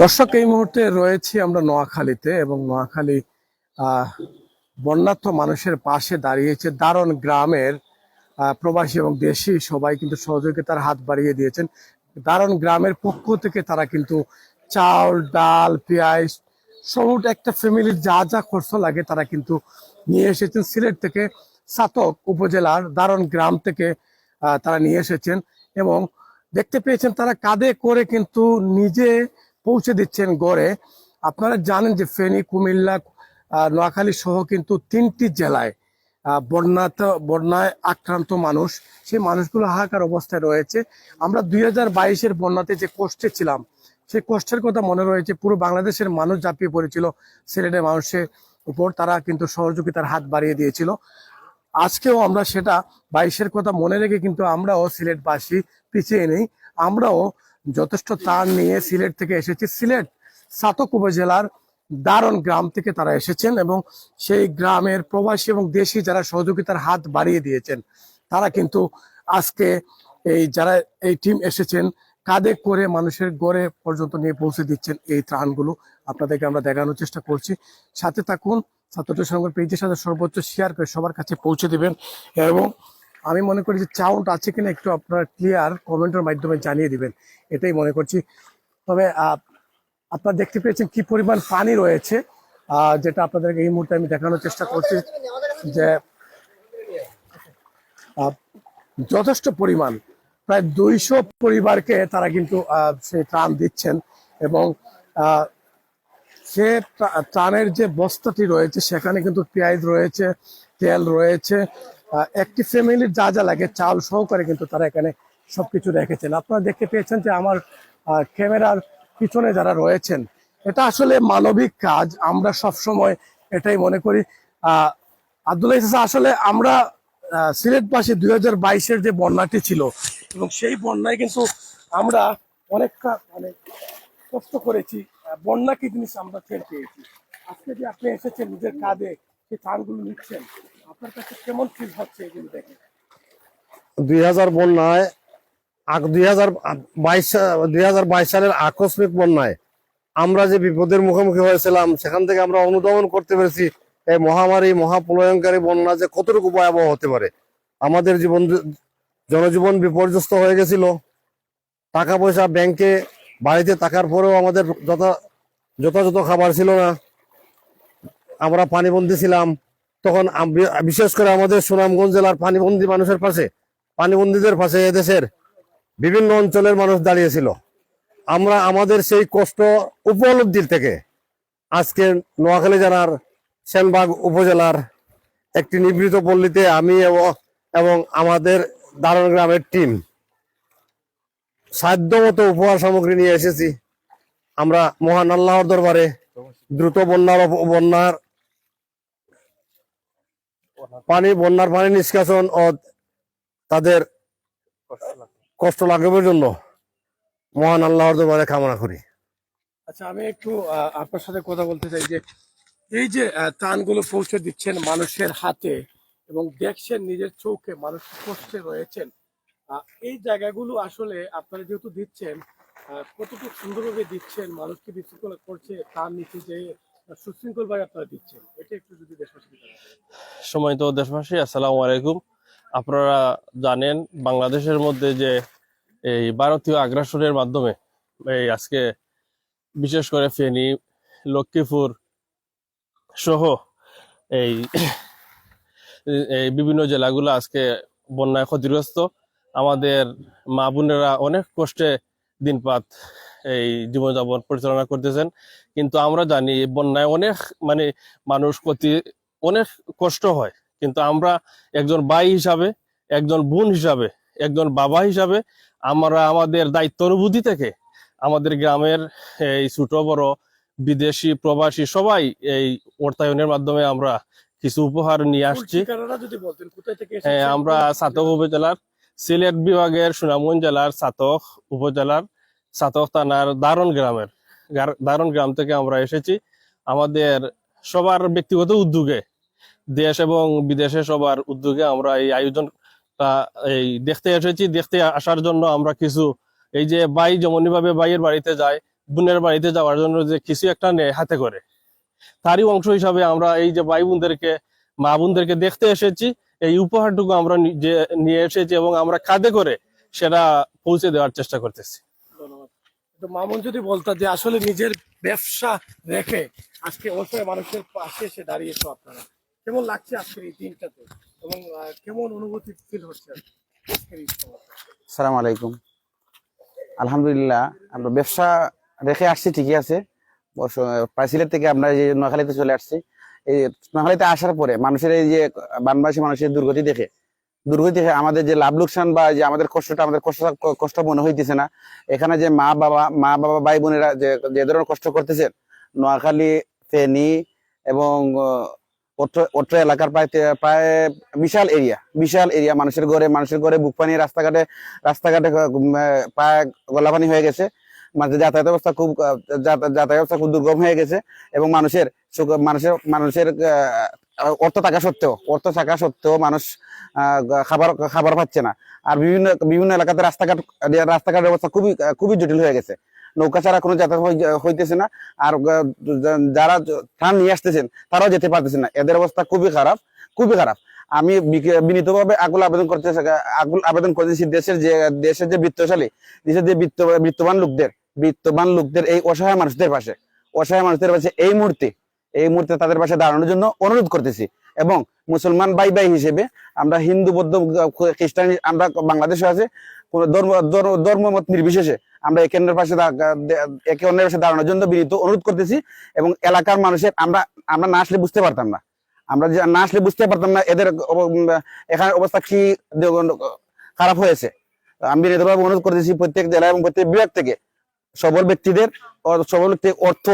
দর্শক, এই মুহূর্তে রয়েছি আমরা নোয়াখালীতে এবং নোয়াখালী বন্যার্থ মানুষের পাশে দাঁড়িয়েছে দারণ গ্রামের প্রবাসী এবং দেশি সবাই কিন্তু সহযোগিতার হাত বাড়িয়ে দিয়েছেন। দারণ গ্রামের পক্ষ থেকে তারা কিন্তু চাল ডাল, পেঁয়াজ সমুট একটা ফ্যামিলির যা যা খরচ লাগে তারা কিন্তু নিয়ে এসেছেন। সিলেট থেকে সাতক উপজেলার দারণ গ্রাম থেকে তারা নিয়ে এসেছেন এবং দেখতে পেয়েছেন তারা কাঁধে করে কিন্তু নিজে পৌঁছে দিচ্ছেন গড়ে। আপনারা জানেন যে ফেনী, কুমিল্লা নোয়াখালী সহ কিন্তু তিনটি জেলায় বন্যাত, বন্যায় আক্রান্ত মানুষ। সেই মানুষগুলো হাহাকার অবস্থায় রয়েছে। আমরা দুই হাজার বাইশের বন্যাতে যে কষ্টে ছিলাম, সেই কষ্টের কথা মনে রয়েছে। পুরো বাংলাদেশের মানুষ ঝাঁপিয়ে পড়েছিল। সিলেটের মানুষের উপর তারা কিন্তু সহযোগিতার হাত বাড়িয়ে দিয়েছিল। আজকেও আমরা সেটা বাইশের কথা মনে রেখে কিন্তু আমরাও সিলেটবাসী পিছিয়ে নেই। আমরাও যথেষ্ট তার নিয়ে সিলেট থেকে এসেছি। সিলেট সাতক উপজেলার দারণ গ্রাম থেকে তারা এসেছেন এবং সেই গ্রামের প্রবাসী এবং দেশি যারা সহযোগিতার হাত বাড়িয়ে দিয়েছেন, তারা কিন্তু আজকে এই যারা এই টিম এসেছেন, কাঁধে করে মানুষের গড়ে পর্যন্ত নিয়ে পৌঁছে দিচ্ছেন এই ত্রাণগুলো। আপনাদেরকে আমরা দেখানোর চেষ্টা করছি। সাথে থাকুন ছাত্রটি সংঘ পেজের সাথে সর্বোচ্চ শেয়ার করে সবার কাছে পৌঁছে দেবেন। এবং আমি মনে করি যে চাউন্ট আছে কিনা একটু আপনারা ক্লিয়ার কমেন্টের মাধ্যমে জানিয়ে দিবেন। এটাই মনে করছি। তবে আপনারা দেখতে পেয়েছেন কি পরিমাণ পানি রয়েছে। যেটা আপনাদেরকে এই মুহূর্তে আমি দেখানোর চেষ্টা করছি যে যথেষ্ট পরিমাণ। প্রায় দুইশো পরিবারকে তারা কিন্তু সেই ত্রাণ দিচ্ছেন। এবং সে ত্রা- ত্রাণের যে বস্তাটি রয়েছে, সেখানে কিন্তু পেঁয়াজ রয়েছে, তেল রয়েছে একটি ফ্যামিলির যা যা লাগে চাল সহকারে কিন্তু তারা এখানে সবকিছু রেখেছেন। আপনারা দেখতে পেয়েছেন যে আমার ক্যামেরার পিছনে যারা রয়েছেন, এটা আসলে মানবিক কাজ, আমরা সব সময় এটাই মনে করি। আব্দুল্লাহ ইসা আসলে আমরা সিলেটবাসী দুই হাজার বাইশের যে বন্যাটি ছিল, এবং সেই বন্যায় কিন্তু আমরা অনেকটা মানে কষ্ট করেছি বন্যা কি জিনিস আমরা টের পেয়েছি। আজকে যে আপনি এসেছেন নিজের কাঁধে, সেই ত্রাণগুলো নিচ্ছেন, আপনার কাছে কেমন ফিল হচ্ছে এগুলো দেখে দুই হাজার বন্যায় দুই হাজার দুই হাজার বাইশ সালের আকস্মিক বন্যায় আমরা যে বিপদের মুখোমুখি হয়েছিলাম, সেখান থেকে আমরা অনুধাবন করতে পেরেছি এই মহামারী মহাপ্রলয়ঙ্কারী বন্যা যে কতটুকু ভয়াবহ হতে পারে। আমাদের জীবন, জনজীবন বিপর্যস্ত হয়ে গেছিল। টাকা পয়সা ব্যাংকে বাড়িতে থাকার পরেও আমাদের যথা যথাযথ খাবার ছিল না। আমরা পানিবন্দী ছিলাম। তখন বিশেষ করে আমাদের সুনামগঞ্জ জেলার পানিবন্দী মানুষের পাশে, পানিবন্দীদের পাশে এদেশের বিভিন্ন অঞ্চলের মানুষ দাঁড়িয়েছিল। আমরা আমাদের সেই কষ্ট উপলব্ধির থেকে আজকে নোয়াখালী জেলার সেনবাগ উপজেলার একটি নিভৃত পল্লীতে আমি এবং আমাদের দারুণ গ্রামের টিম সাধ্যমতো উপহার সামগ্রী নিয়ে এসেছি। আমরা মহান আল্লাহর দরবারে দ্রুত বন্যার বন্যার পানি বন্যার পানি নিষ্কাশন ও তাদের কষ্ট লাঘবের জন্য মহান আল্লাহর দরবারে কামনা করি। আচ্ছা আমি একটু আপনার সাথে কথা বলতে চাই যে, এই যে ত্রাণগুলো পৌঁছে দিচ্ছেন মানুষের হাতে এবং দেখছেন নিজের চোখে মানুষ কষ্টে রয়েছেন এই জায়গাগুলো আসলে আপনারা যেহেতু দিচ্ছেন কতটুকু সুন্দরভাবে দিচ্ছেন মানুষকে বিশৃঙ্খল করছে, তার নিচে যে সুশৃঙ্খল ভাবে আপনারা দিচ্ছেন, এটা একটু যদি দেশবাসীকে জানান। সময় তো দেশবাসী, আসসালামু আলাইকুম আপনারা জানেন বাংলাদেশের মধ্যে যে এই ভারতীয় আগ্রাসনের মাধ্যমে এই আজকে বিশেষ করে ফেনী, লক্ষ্মীপুর সহ এই এই বিভিন্ন জেলাগুলো আজকে বন্যায় ক্ষতিগ্রস্ত আমাদের মা বোনেরা অনেক কষ্টে দিনপাত এই জীবনযাপন পরিচালনা করতেছেন। কিন্তু আমরা জানি বন্যায় অনেক মানে মানুষ ক্ষতি অনেক কষ্ট হয়। কিন্তু আমরা একজন ভাই হিসাবে একজন বোন হিসাবে একজন বাবা হিসাবে আমরা আমাদের দায়িত্ব অনুভূতি থেকে আমাদের গ্রামের এই ছোট বড় বিদেশি প্রবাসী সবাই এই অর্থায়নের মাধ্যমে আমরা কিছু উপহার নিয়ে আসছি। ঠিকানাটা যদি বলতেন কোথায় থেকে হ্যাঁ আমরা সাতক উপজেলার সিলেট বিভাগের সুনামগঞ্জ জেলার সাতক উপজেলার সাতক থানার দারণ গ্রামের গার- দারণ গ্রাম থেকে আমরা এসেছি। আমাদের সবার ব্যক্তিগত উদ্যোগে, দেশ এবং বিদেশে সবার উদ্যোগে আমরা এই আয়োজনটা এই দেখতে এসেছি। দেখতে আসার জন্য আমরা কিছু এই যে ভাই যেমনই ভাবে ভাইয়ের বাড়িতে যায়, বোনের বাড়িতে যাওয়ার জন্য যে কিছু একটা নেয় হাতে করে, তারই অংশ হিসাবে আমরা এই যে ভাই বোনদেরকে, মা বোনদেরকে দেখতে এসেছি। এই উপহারটুকু আমরা যে নিয়ে এসেছি এবং আমরা কাঁধে করে সেটা পৌঁছে দেওয়ার চেষ্টা করতেছি। মামুন যদি বলতো যে আসলে নিজের ব্যবসা রেখে আজকে অসহায় মানুষের পাশে এসে দাঁড়িয়েছো আপনারা কেমন লাগছে আজকের এই দিনটাতে? এবং কেমন অনুভূতি ফিল হচ্ছে আজকের এই সময়? সালাম আলাইকুম। আলহামদুলিল্লাহ আমরা ব্যবসা রেখে আসছি ঠিকই আছে। সিলেট থেকে আমরা এই যে নোয়াখালীতে চলে আসছি। এই আসার পরে মানুষের এই যে বানবাসী মানুষের দুর্গতি দেখে দুর্গতি দেখে আমাদের যে লাভ লোকসান বা যে আমাদের কষ্টটা, আমাদের কষ্ট কষ্ট মনে হইতেছে না। এখানে যে মা বাবা মা বাবা ভাই বোনেরা যে যে ধরনের কষ্ট করতেছেন নোয়াখালী, ফেনী এবং অত্র এলাকার প্রায় প্রায় বিশাল এরিয়া বিশাল এরিয়া। মানুষের ঘরে মানুষের ঘরে বুক পানি, রাস্তাঘাটে রাস্তাঘাটে প্রায় গলাপানি হয়ে গেছে। মানে যাতায়াত অবস্থা খুব যাতায়াত ব্যবস্থা খুব দুর্গম হয়ে গেছে এবং মানুষের মানুষের মানুষের অর্থ থাকা সত্ত্বেও, অর্থ থাকা সত্ত্বেও মানুষ খাবার খাবার পাচ্ছে না। আর বিভিন্ন বিভিন্ন এলাকাতে রাস্তাঘাট রাস্তাঘাটের অবস্থা খুবই খুবই জটিল হয়ে গেছে। নৌকা ছাড়া কোনো যাতায়াত হইতেছে না। আর যারা ত্রাণ নিয়ে আসতেছেন, তারাও যেতে পারতেছে না। এদের অবস্থা খুবই খারাপ খুবই খারাপ। আমি বিনীতভাবে আগুল আবেদন করতে আগুল আবেদন করতেছি দেশের যে দেশের যে বৃত্তশালী, দেশের যে বৃত্ত, বৃত্তবান লোকদের। বৃত্তবান লোকদের, এই অসহায় মানুষদের পাশে। অসহায় মানুষদের পাশে এই মুহূর্তে এই মুহূর্তে তাদের পাশে দাঁড়ানোর জন্য অনুরোধ করতেছি। এবং মুসলমান ভাই ভাই হিসেবে আমরা হিন্দু, বৌদ্ধ, খ্রিস্টান, আমরা বাংলাদেশে আছে, কোন ধর্ম, ধর্ম- ধর্মমত নির্বিশেষে আমরা একে অন্যের পাশে একে অন্যের পাশে দাঁড়ানোর জন্য বিনীত অনুরোধ করতেছি এবং এলাকার মানুষের আমরা আমরা না আসলে বুঝতে পারতাম না। আমরা যে না আসলে বুঝতে পারতাম না, এদের এখানে অবস্থা কি খারাপ হয়েছে। আমি বিনীতভাবে অনুরোধ করতেছি প্রত্যেক জেলা এবং প্রত্যেক বিভাগ থেকে সবল ব্যক্তিদের সবল ব্যক্তি অর্থ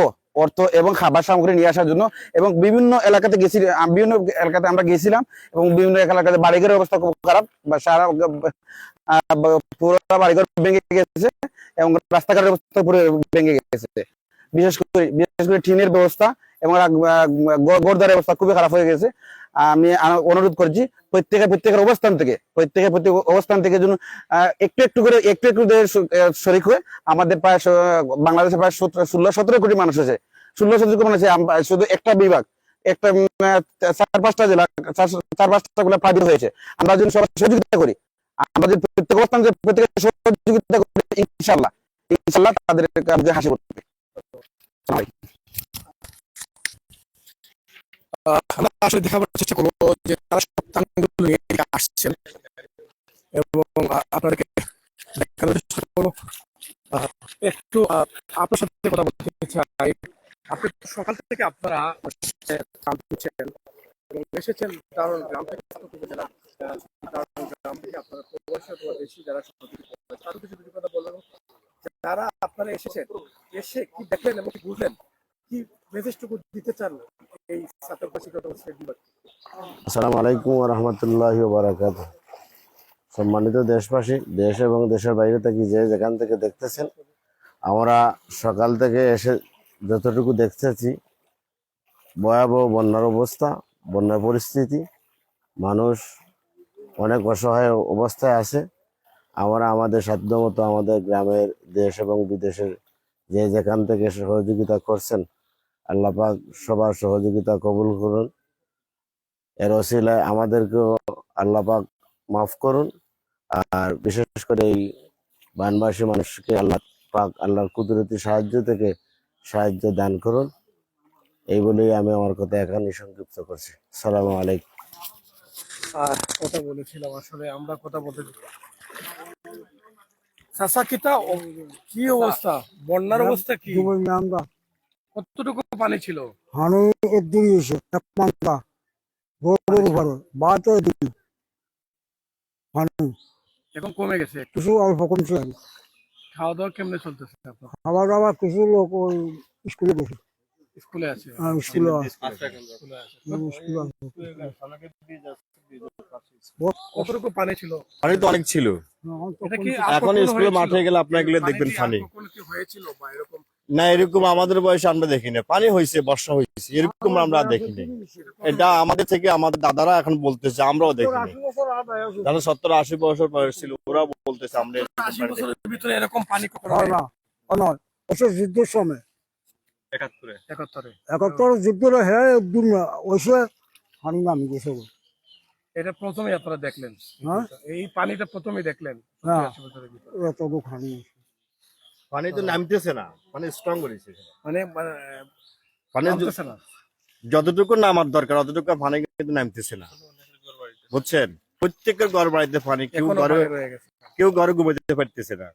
অর্থ এবং খাবার সামগ্রী নিয়ে আসার জন্য এবং বিভিন্ন এলাকাতে গেছি বিভিন্ন এলাকাতে আমরা গেছিলাম এবং বিভিন্ন এলাকাতে বাড়িঘরের অবস্থা খুব খারাপ, বা সারা পুরো বাড়িঘর ভেঙে গেছে এবং রাস্তাঘাটের অবস্থা পুরো ভেঙে গেছে। বিশেষ করে বিশেষ করে টিনের ব্যবস্থা এবং গড়দারের অবস্থা খুবই খারাপ হয়ে গেছে। আমি অনুরোধ করছি প্রত্যেকে প্রত্যেকের অবস্থান থেকে প্রত্যেকে প্রত্যেক অবস্থান থেকে যেন একটু একটু করে, একটু একটু শরিক হয়ে আমাদের প্রায় বাংলাদেশে প্রায় ষোলো, সতেরো কোটি মানুষ আছে। ষোলো, সতেরো কোটি মানুষ আছে। শুধু একটা বিভাগ, একটা চার পাঁচটা জেলা, চার- পাঁচটা গুলো প্রায় হয়েছে। আমরা যদি সবাই সহযোগিতা করি, আমরা যদি প্রত্যেক অবস্থান প্রত্যেকে সহযোগিতা করি ইনশাল্লাহ ইনশাল্লাহ তাদের কাছে হাসি আমরা আসলে দেখাবার চেষ্টা করব যে তারা সপ্তাহগুলো নিয়ে আসছেন। এবং আপনাদেরকে দেখানোর চেষ্টা করব। একটু আপনার সাথে কথা বলতে চাই। আপনি সকাল থেকে আপনারা কাজ করছেন এবং এসেছেন কারণ গ্রাম থেকে আহ, দারুণ গ্রাম থেকে আপনারা প্রবাসী অথবা দেশি যারা কিছু কিছু কথা বলবেন যারা আপনারা এসেছেন এসে কি দেখলেন এবং কি বুঝলেন? কি মেসেজটুকু দিতে চান? আসসালামু আলাইকুম রহমতুল্লাহ বারাকাত সম্মানিত দেশবাসী, দেশ এবং দেশের বাইরে থেকে যে যেখান থেকে দেখতেছেন, আমরা সকাল থেকে এসে যতটুকু দেখতেছি, ভয়াবহ বন্যার অবস্থা, বন্যার পরিস্থিতি, মানুষ অনেক অসহায় অবস্থায় আছে। আমরা আমাদের সাধ্যমতো আমাদের গ্রামের দেশ এবং বিদেশের যে যেখান থেকে সহযোগিতা করছেন আল্লাহ পাক সবার সহযোগিতা কবুল করুন। এর অসিলায় আমাদেরকেও আল্লাহ পাক মাফ করুন। আর বিশেষ করে এই বানবাসী মানুষকে আল্লাহ পাক আল্লাহর কুদরতি সাহায্য থেকে সাহায্য দান করুন। এই বলেই আমি আমার কথা এখানে সংক্ষিপ্ত করছি। সালাম আলাইকুম। আর কথা বলেছিলাম আসলে আমরা কথা বলতে কিতা কি অবস্থা? বন্যার অবস্থা কি? আমরা কতটুকু পানি ছিল? হানু এদিন এসে তাপমাত্রা বড় বড় বারো দিন হানু এখন কমে গেছে কিছু অল্প কমছে আর খাওয়া দাওয়া কেমনে চলতেছে আপনার? খাবার দাবার কিছু লোক ওই স্কুলে গেছে। স্কুলে আছে? আর স্কুলে আছে। কতটুকু পানি ছিল? পানি তো অনেক ছিল। এখন স্কুলে মাঠে গেলে আপনার গেলে দেখবেন পানি হয়েছিল বা এরকম না এরকম আমাদের বয়সে আমরা দেখি না পানি হয়েছে বর্ষা হয়েছে এরকম আমরা দেখিনি। এটা আমাদের থেকে আমাদের দাদারা এখন বলতেছে আমরাও দেখি না আশি বছর আর বয়স হয়েছে। যারা সত্তর আশি বছর বয়স ছিল ওরা বলতেছে আমরা এরকম পানি ভিতরে এরকম পানি হয় না, নয়। ওসব যুদ্ধের সময়। একাত্তরে। একাত্তরে। একাত্তর যুদ্ধের হ্যাঁ ওইসে হানি নামি গেছে। এটা প্রথমে আপনারা দেখলেন। হ্যাঁ? এই পানিটা প্রথমে দেখলেন। হ্যাঁ। 80 এত খানি পানি তো নামতেছে না মানে স্ট্রং করেছে মানে মানে, পানি যতটুকু নামার দরকার অতটুকু পানি কিন্তু নামতেছে না। বুঝছেন? প্রত্যেকের ঘর বাড়িতে পানি কেউ ঘরে কেউ ঘরে ঘুমাইতে পারতেছে না।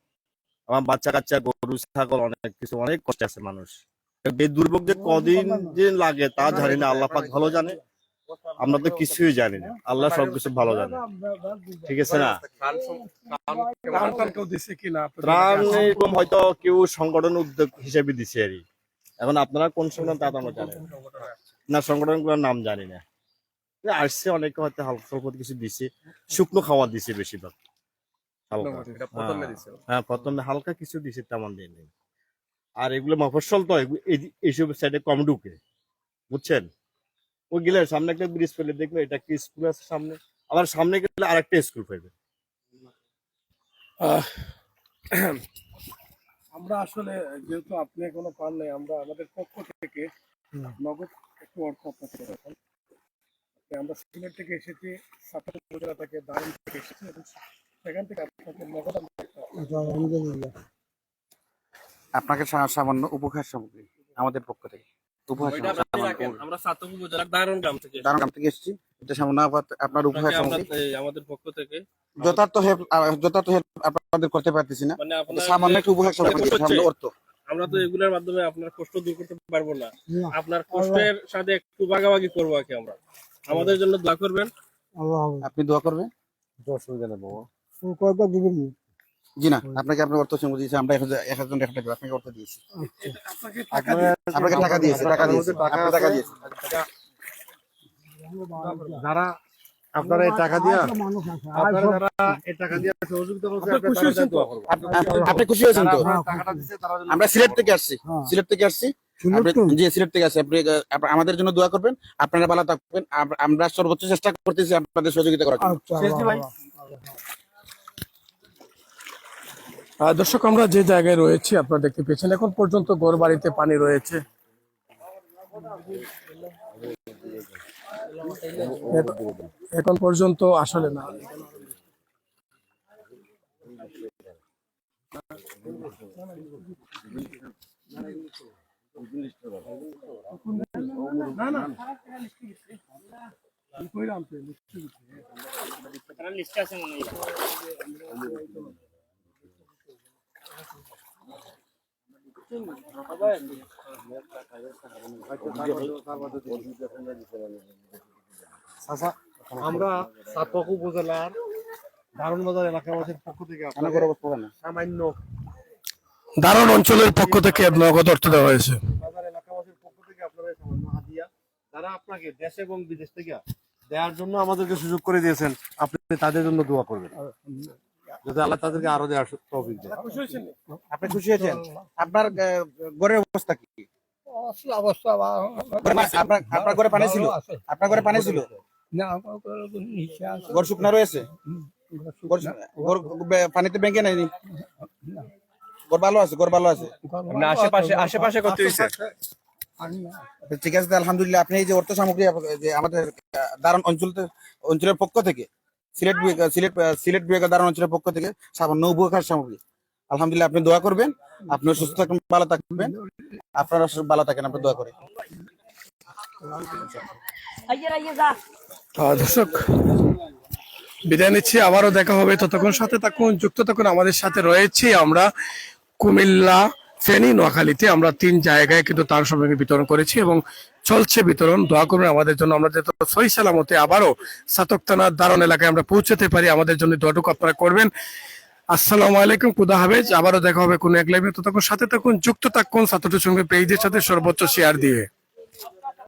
আমার বাচ্চা কাচ্চা গরু ছাগল অনেক কিছু অনেক কষ্ট আছে মানুষ। এই দুর্ভোগ যে কদিন যে লাগে তা জানি না আল্লাহ পাক ভালো জানে। আমরা তো কিছুই জানি না। আল্লাহ সবকিছু ভালো জানে। ঠিক আছে না? ত্রাণ এরকম হয়তো কেউ সংগঠন উদ্যোগ হিসেবে দিছে আর এখন আপনারা কোন সংগঠন তা আমরা জানি না। সংগঠনগুলোর নাম জানি না। আসছে অনেকে হয়তো হালকা স্বল্প কিছু দিছে। শুকনো খাওয়া দিছে বেশিরভাগ। হ্যাঁ। হ্যাঁ প্রথমে হালকা কিছু দিছে তেমন দিয়ে নেই। আর এগুলো মফস্বল তো এইসব সাইডে কম ঢুকে। বুঝছেন? ওই গেলে সামনে একটা ব্রিজ পেলে দেখবে এটা কি স্কুল আছে সামনে? আবার সামনে গেলে আরেকটা স্কুল পাইবে আহ, আমরা আসলে যেহেতু আপনি এখনও পান নাই আমরা আমাদের পক্ষ থেকে নগদ একটু অর্থ আপনাকে আমরা সিলেট থেকে এসেছি সাতাশ উপজেলা থেকে দারুণ থেকে এসেছি এবং সেখান থেকে আপনাকে নগদ একটা আলহামদুলিল্লাহ। আপনাকে সামান্য উপহার সামগ্রী আমাদের পক্ষ থেকে। আমরা উপজেলার গ্রাম থেকে গ্রাম থেকে এসেছি। এটা আপনার উপহার আমাদের পক্ষ থেকে যথার্থ হেল্প যথার্থ হেল্প আপনাদের করতে পারতেছি না। মানে সামান্য একটু উপহার সামগ্রী কষ্ট হচ্ছে। সামান্য অর্থ। আমরা তো এগুলোর মাধ্যমে আপনার কষ্ট দূর করতে পারব না। আপনার কষ্টের সাথে একটু ভাগাভাগি করব আর কি আমরা। আমাদের জন্য দোয়া করবেন। আপনি দোয়া করবেন? অসুবিধা নেই বাবা কয়েকটা দিবেন? জি না আপনাকে আপনার অর্থ সামগ্রী দিয়েছি আমরা এক হাজার এক হাজার টাকা আপনাকে অর্থ দিয়েছি। আপনাকে টাকা দিয়েছি। টাকা দিয়েছি আপনি টাকা দিয়েছি যারা আপনারা এই টাকা দিয়া আরেকটা মানুষ আছে, আর আপনারা যারা এই টাকা দিয়া সহযোগিতা করছে আপনি খুশি হয়েছেন তো? হ্যাঁ, আমরা সিলেট থেকে আসছি হ্যাঁ। সিলেট থেকে আসছি। সিলেট জি সিলেট থেকে আসছি। আপনি আমাদের জন্য দোয়া করবেন আপনারা ভালো থাকবেন। আমরা সর্বোচ্চ চেষ্টা করতেছি আপনাদের সহযোগিতা করার জন্য আচ্ছা, আল্লাহ হাফেজ। আহ, দর্শক, আমরা যে জায়গায় রয়েছি আপনারা দেখতে পেয়েছেন এখন পর্যন্ত গড় বাড়িতে পানি রয়েছে? এখন পর্যন্ত আসলে না। না না। আমরা সাতক উপজেলার দারুণ বাজার এলাকাবাসীর পক্ষ থেকে সামান্য দারুণ অঞ্চলের পক্ষ থেকে নগদ অর্থ দেওয়া হয়েছে। বাজার এলাকাবাসীর পক্ষ থেকে আপনারা এই সামান্য হাদিয়া যারা আপনাকে দেশ এবং বিদেশ থেকে দেওয়ার জন্য আমাদেরকে সুযোগ করে দিয়েছেন আপনি তাদের জন্য দোয়া করবেন। যদি আল্লাহ তাদেরকে আরও দেওয়ার তৌফিক দেয় আপনি খুশি হয়েছেন আপনার ঘরের অবস্থা কি? অবস্থা অবস্থা আপনার আপনার ঘরে পানি ছিল? আপনার ঘরে পানি ছিল? না, আমার ঘরে শুকনা রয়েছে? পানিতে ব্যাংকে নেয়নি? ঘর ভালো আছে? ঘর ভালো আছে? আশেপাশে আশেপাশে না। আচ্ছা, ঠিক আছে আলহামদুলিল্লাহ আপনি এই যে অর্থ সামগ্রী যে আমাদের দারুণ অঞ্চল অঞ্চলের পক্ষ থেকে সিলেট সিলেট সিলেট বিভাগের দারুণ অঞ্চলের পক্ষ থেকে সামান্য উপকার সামগ্রী। আলহামদুলিল্লাহ আপনি দোয়া করবেন। আপনি সুস্থ থাকবেন ভালো থাকবেন। আপনারা ভালো থাকেন আপনি দোয়া করেন। দর্শক বিদায় নিচ্ছি। আবারও দেখা হবে। ততক্ষণ সাথে থাকুন যুক্ত থাকুন। আমাদের সাথে রয়েছি আমরা কুমিল্লা ফেনী নোয়াখালীতে। আমরা তিন জায়গায় কিন্তু তার সামগ্রী বিতরণ করেছি এবং চলছে বিতরণ। দোয়া করবেন আমাদের জন্য। আমরা যাতে সহি সালামতে আবারও সাতক থানার দারণ এলাকায় আমরা পৌঁছতে পারি। আমাদের জন্য দোয়াটুকু আপনারা করবেন। আসসালামু আলাইকুম কুদা হাফেজ। আবারও দেখা হবে কোনো এক লাইভে তখন সাথে থাকুন, যুক্ত থাকুন সাতটের সঙ্গে পেজের সাথে সর্বোচ্চ শেয়ার দিয়ে।